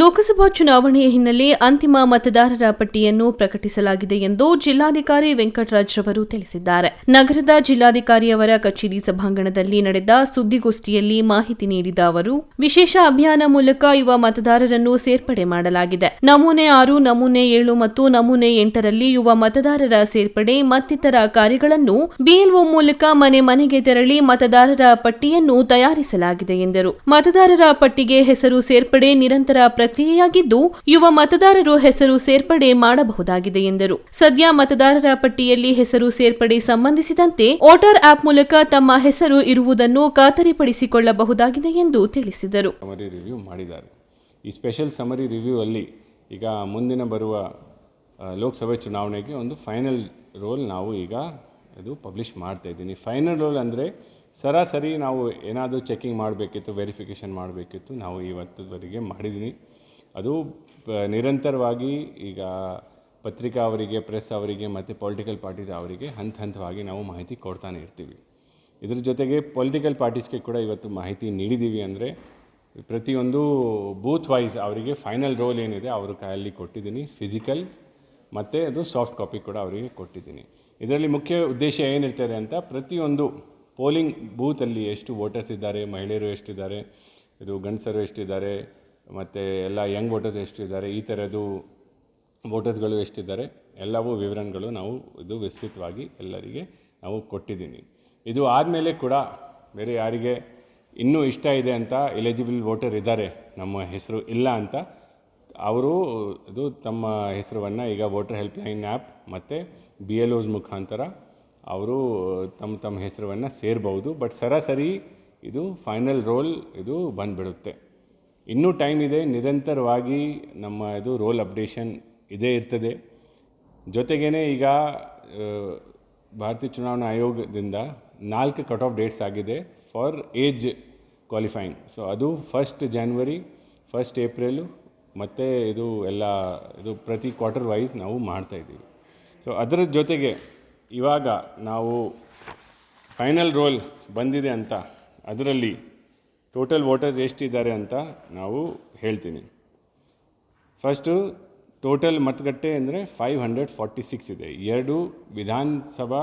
ಲೋಕಸಭಾ ಚುನಾವಣೆಯ ಹಿನ್ನೆಲೆ ಅಂತಿಮ ಮತದಾರರ ಪಟ್ಟಿಯನ್ನು ಪ್ರಕಟಿಸಲಾಗಿದೆ ಎಂದು ಜಿಲ್ಲಾಧಿಕಾರಿ ವೆಂಕಟರಾಜ್ ರವರು ತಿಳಿಸಿದ್ದಾರೆ. ನಗರದ ಜಿಲ್ಲಾಧಿಕಾರಿಯವರ ಕಚೇರಿ ಸಭಾಂಗಣದಲ್ಲಿ ನಡೆದ ಸುದ್ದಿಗೋಷ್ಠಿಯಲ್ಲಿ ಮಾಹಿತಿ ನೀಡಿದ ಅವರು, ವಿಶೇಷ ಅಭಿಯಾನ ಮೂಲಕ ಯುವ ಮತದಾರರನ್ನು ಸೇರ್ಪಡೆ ಮಾಡಲಾಗಿದೆ. ನಮೂನೆ ಆರು, ನಮೂನೆ ಏಳು ಮತ್ತು ನಮೂನೆ ಎಂಟರಲ್ಲಿ ಯುವ ಮತದಾರರ ಸೇರ್ಪಡೆ ಮತ್ತಿತರ ಕಾರ್ಯಗಳನ್ನು ಬಿಎಲ್ಒ ಮೂಲಕ ಮನೆ ಮನೆಗೆ ತೆರಳಿ ಮತದಾರರ ಪಟ್ಟಿಯನ್ನು ತಯಾರಿಸಲಾಗಿದೆ ಎಂದರು. ಮತದಾರರ ಪಟ್ಟಿಗೆ ಹೆಸರು ಸೇರ್ಪಡೆ, ನಿರಂತರ ಪ್ರಕ್ರಿಯೆಯಾಗಿದ್ದು ಯುವ ಮತದಾರರು ಹೆಸರು ಸೇರ್ಪಡೆ ಮಾಡಬಹುದಾಗಿದೆ ಎಂದರು. ಸದ್ಯ ಮತದಾರರ ಪಟ್ಟಿಯಲ್ಲಿ ಹೆಸರು ಸೇರ್ಪಡೆ ಸಂಬಂಧಿಸಿದಂತೆ ವೋಟರ್ ಆಪ್ ಮೂಲಕ ತಮ್ಮ ಹೆಸರು ಇರುವುದನ್ನು ಖಾತರಿಪಡಿಸಿಕೊಳ್ಳಬಹುದಾಗಿದೆ ಎಂದು ತಿಳಿಸಿದರು. ಈ ಸ್ಪೆಷಲ್ ಸಮರಿ ರಿವ್ಯೂ ಅಲ್ಲಿ ಈಗ ಮುಂದಿನ ಬರುವ ಲೋಕಸಭೆ ಚುನಾವಣೆಗೆ ಒಂದು ಫೈನಲ್ ರೋಲ್ ನಾವು ಈಗ ಇದು ಪಬ್ಲಿಷ್ ಮಾಡ್ತಾ ಇದ್ದೀನಿ. ಫೈನಲ್ ರೋಲ್ ಅಂದರೆ ಸರಾಸರಿ ನಾವು ಏನಾದರೂ ಚೆಕಿಂಗ್ ಮಾಡಬೇಕಿತ್ತು ವೆರಿಫಿಕೇಷನ್ ಮಾಡಬೇಕಿತ್ತು, ನಾವು ಇವತ್ತುವರೆಗೆ ಮಾಡಿದ್ದೀನಿ ಅದು ನಿರಂತರವಾಗಿ ಈಗ ಪತ್ರಿಕಾ ಅವರಿಗೆ ಪ್ರೆಸ್ ಅವರಿಗೆ ಮತ್ತು ಪೊಲಿಟಿಕಲ್ ಪಾರ್ಟೀಸ್ ಅವರಿಗೆ ಹಂತ ಹಂತವಾಗಿ ನಾವು ಮಾಹಿತಿ ಕೊಡ್ತಾನೆ ಇರ್ತೀವಿ. ಇದ್ರ ಜೊತೆಗೆ ಪೊಲಿಟಿಕಲ್ ಪಾರ್ಟೀಸ್ಗೆ ಕೂಡ ಇವತ್ತು ಮಾಹಿತಿ ನೀಡಿದ್ದೀವಿ ಅಂದರೆ ಪ್ರತಿಯೊಂದು ಬೂತ್ ವೈಸ್ ಅವರಿಗೆ ಫೈನಲ್ ರೋಲ್ ಏನಿದೆ ಅವ್ರ ಕೈಯಲ್ಲಿ ಕೊಟ್ಟಿದ್ದೀನಿ ಫಿಸಿಕಲ್ ಮತ್ತು ಅದು ಸಾಫ್ಟ್ ಕಾಪಿ ಕೂಡ ಅವರಿಗೆ ಕೊಟ್ಟಿದ್ದೀನಿ. ಇದರಲ್ಲಿ ಮುಖ್ಯ ಉದ್ದೇಶ ಏನಿರ್ತಾರೆ ಅಂತ ಪ್ರತಿಯೊಂದು ಪೋಲಿಂಗ್ ಬೂತಲ್ಲಿ ಎಷ್ಟು ವೋಟರ್ಸ್ ಇದ್ದಾರೆ, ಮಹಿಳೆಯರು ಎಷ್ಟಿದ್ದಾರೆ, ಇದು ಗಂಡಸರು ಎಷ್ಟಿದ್ದಾರೆ, ಮತ್ತು ಎಲ್ಲ ಯಂಗ್ ವೋಟರ್ಸ್ ಎಷ್ಟಿದ್ದಾರೆ, ಈ ಥರದ್ದು ವೋಟರ್ಸ್ಗಳು ಎಷ್ಟಿದ್ದಾರೆ, ಎಲ್ಲವೂ ವಿವರಣಗಳು ನಾವು ಇದು ವಿಸ್ತೃತವಾಗಿ ಎಲ್ಲರಿಗೆ ನಾವು ಕೊಟ್ಟಿದ್ದೀನಿ. ಇದು ಆದಮೇಲೆ ಕೂಡ ಬೇರೆ ಯಾರಿಗೆ ಇನ್ನೂ ಇಷ್ಟ ಇದೆ ಅಂತ ಎಲಿಜಿಬಲ್ ವೋಟರ್ ಇದ್ದಾರೆ, ನಮ್ಮ ಹೆಸರು ಇಲ್ಲ ಅಂತ, ಅವರು ಇದು ತಮ್ಮ ಹೆಸರನ್ನು ಈಗ ವೋಟರ್ ಹೆಲ್ಪ್ಲೈನ್ ಆ್ಯಪ್ ಮತ್ತು ಬಿ ಎಲ್ ಓಸ್ ಮುಖಾಂತರ ಅವರು ತಮ್ಮ ತಮ್ಮ ಹೆಸರನ್ನು ಸೇರ್ಬೋದು ಬಟ್ ಸರಾಸರಿ ಇದು ಫೈನಲ್ ರೋಲ್ ಇದು ಬಂದುಬಿಡುತ್ತೆ. ಇನ್ನೂ ಟೈಮ್ ಇದೆ, ನಿರಂತರವಾಗಿ ನಮ್ಮ ಇದು ರೋಲ್ ಅಪ್ಡೇಷನ್ ಇದೇ ಇರ್ತದೆ. ಜೊತೆಗೇ ಈಗ ಭಾರತೀಯ ಚುನಾವಣಾ ಆಯೋಗದಿಂದ ನಾಲ್ಕು ಕಟ್ ಆಫ್ ಡೇಟ್ಸ್ ಆಗಿದೆ ಫಾರ್ ಏಜ್ ಕ್ವಾಲಿಫೈಯಿಂಗ್ ಸೊ ಅದು ಫಸ್ಟ್ ಜಾನ್ವರಿ ಫಸ್ಟ್ ಏಪ್ರಿಲು ಮತ್ತು ಇದು ಎಲ್ಲ, ಇದು ಪ್ರತಿ ಕ್ವಾರ್ಟರ್ ವೈಸ್ ನಾವು ಮಾಡ್ತಾಯಿದ್ದೀವಿ ಸೊ ಅದರ ಜೊತೆಗೆ ಇವಾಗ ನಾವು ಫೈನಲ್ ರೋಲ್ ಬಂದಿದೆ ಅಂತ, ಅದರಲ್ಲಿ ಟೋಟಲ್ ವೋಟರ್ಸ್ ಎಷ್ಟಿದ್ದಾರೆ ಅಂತ ನಾವು ಹೇಳ್ತೀನಿ. ಫಸ್ಟು ಟೋಟಲ್ ಮತಗಟ್ಟೆ ಅಂದರೆ ಫೈವ್ ಹಂಡ್ರೆಡ್ ಫಾರ್ಟಿ ಸಿಕ್ಸ್ ಇದೆ. ಎರಡು ವಿಧಾನಸಭಾ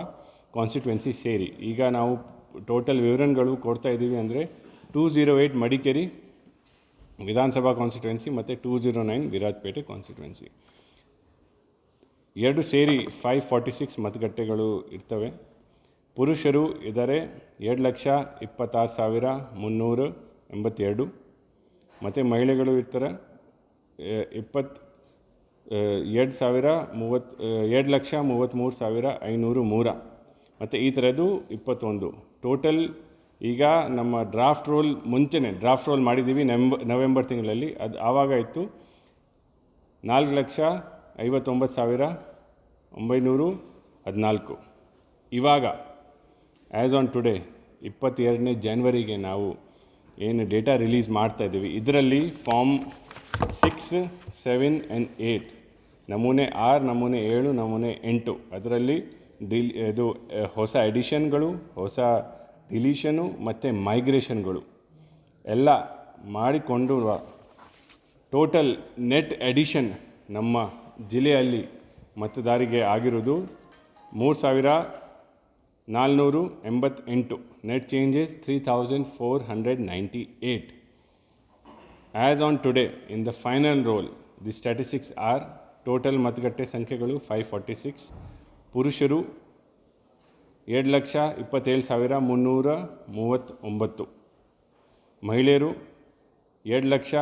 ಕಾನ್ಸ್ಟಿಟ್ಯುವೆನ್ಸಿ ಸೇರಿ. ಈಗ ನಾವು ಟೋಟಲ್ ವಿವರಣೆಗಳು ಕೊಡ್ತಾ ಇದ್ದೀವಿ ಅಂದರೆ ಟೂ ಝೀರೋ ಏಯ್ಟ್ ಮಡಿಕೇರಿ ವಿಧಾನಸಭಾ ಕಾನ್ಸ್ಟಿಟ್ಯುವೆನ್ಸಿ ಮತ್ತು two zero nine Virajpet constituency ಎರಡು ಸೇರಿ ಫೈವ್ ಫಾರ್ಟಿ ಸಿಕ್ಸ್ ಮತಗಟ್ಟೆಗಳು ಇರ್ತವೆ. ಪುರುಷರು ಇದ್ದಾರೆ ಎರಡು ಲಕ್ಷ ಇಪ್ಪತ್ತಾರು ಸಾವಿರ ಮುನ್ನೂರು ಎಂಬತ್ತೆರಡು. ಮತ್ತು ಮಹಿಳೆಗಳು ಇರ್ತಾರೆ ಇಪ್ಪತ್ತು ಎರಡು ಸಾವಿರ ಮೂವತ್ತು ಎರಡು ಲಕ್ಷ ಮೂವತ್ತ್ಮೂರು ಸಾವಿರ ಐನೂರು ಮೂರ. ಮತ್ತು ಈ ಥರದ್ದು ಇಪ್ಪತ್ತೊಂದು. ಟೋಟಲ್ ಈಗ ನಮ್ಮ ಡ್ರಾಫ್ಟ್ ರೋಲ್ ಮುಂಚೆನೇ ಡ್ರಾಫ್ಟ್ ರೋಲ್ ಮಾಡಿದ್ದೀವಿ ನವೆಂಬರ್ ನವೆಂಬರ್ ತಿಂಗಳಲ್ಲಿ. ಅದು ಆವಾಗ ಇತ್ತು ನಾಲ್ಕು ಲಕ್ಷ ಐವತ್ತೊಂಬತ್ತು ಸಾವಿರ ಒಂಬೈನೂರು ಹದಿನಾಲ್ಕು. ಇವಾಗ ಆ್ಯಸ್ ಆನ್ ಟುಡೇ ಇಪ್ಪತ್ತೆರಡನೇ ಜನವರಿಗೆ ನಾವು ಏನು ಡೇಟಾ ರಿಲೀಸ್ ಮಾಡ್ತಾ ಇದ್ದೀವಿ. ಇದರಲ್ಲಿ form six seven and eight ನಮೂನೆ ಆರು, ನಮೂನೆ ಏಳು, ನಮೂನೆ ಎಂಟು. ಅದರಲ್ಲಿ ಡಿಲ್ ಇದು ಹೊಸ ಎಡಿಷನ್ಗಳು ಹೊಸ ಡಿಲೀಷನು ಮತ್ತು ಮೈಗ್ರೇಷನ್ಗಳು ಎಲ್ಲ ಮಾಡಿಕೊಂಡಿರುವ ಟೋಟಲ್ ನೆಟ್ ಎಡಿಷನ್ ನಮ್ಮ ಜಿಲ್ಲೆಯಲ್ಲಿ ಮತದಾರಿಗೆ ಆಗಿರೋದು ಮೂರು ಸಾವಿರ ನಾಲ್ನೂರು ಎಂಬತ್ತೆಂಟು. Net changes three thousand four hundred ninety eight as on today in the final roll the statistics are total ಮತಗಟ್ಟೆ ಸಂಖ್ಯೆಗಳು ಫೈವ್ ಫಾರ್ಟಿ ಸಿಕ್ಸ್ ಪುರುಷರು ಎರಡು ಲಕ್ಷ ಇಪ್ಪತ್ತೇಳು ಸಾವಿರ ಮುನ್ನೂರ ಮೂವತ್ತೊಂಬತ್ತು, ಮಹಿಳೆಯರು ಎರಡು ಲಕ್ಷ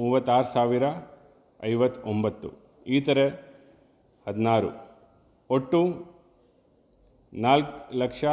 ಮೂವತ್ತಾರು ಸಾವಿರ ಐವತ್ತೊಂಬತ್ತು. ಈ ಥರ ಹದಿನಾರು. ಒಟ್ಟು ನಾಲ್ಕು ಲಕ್ಷ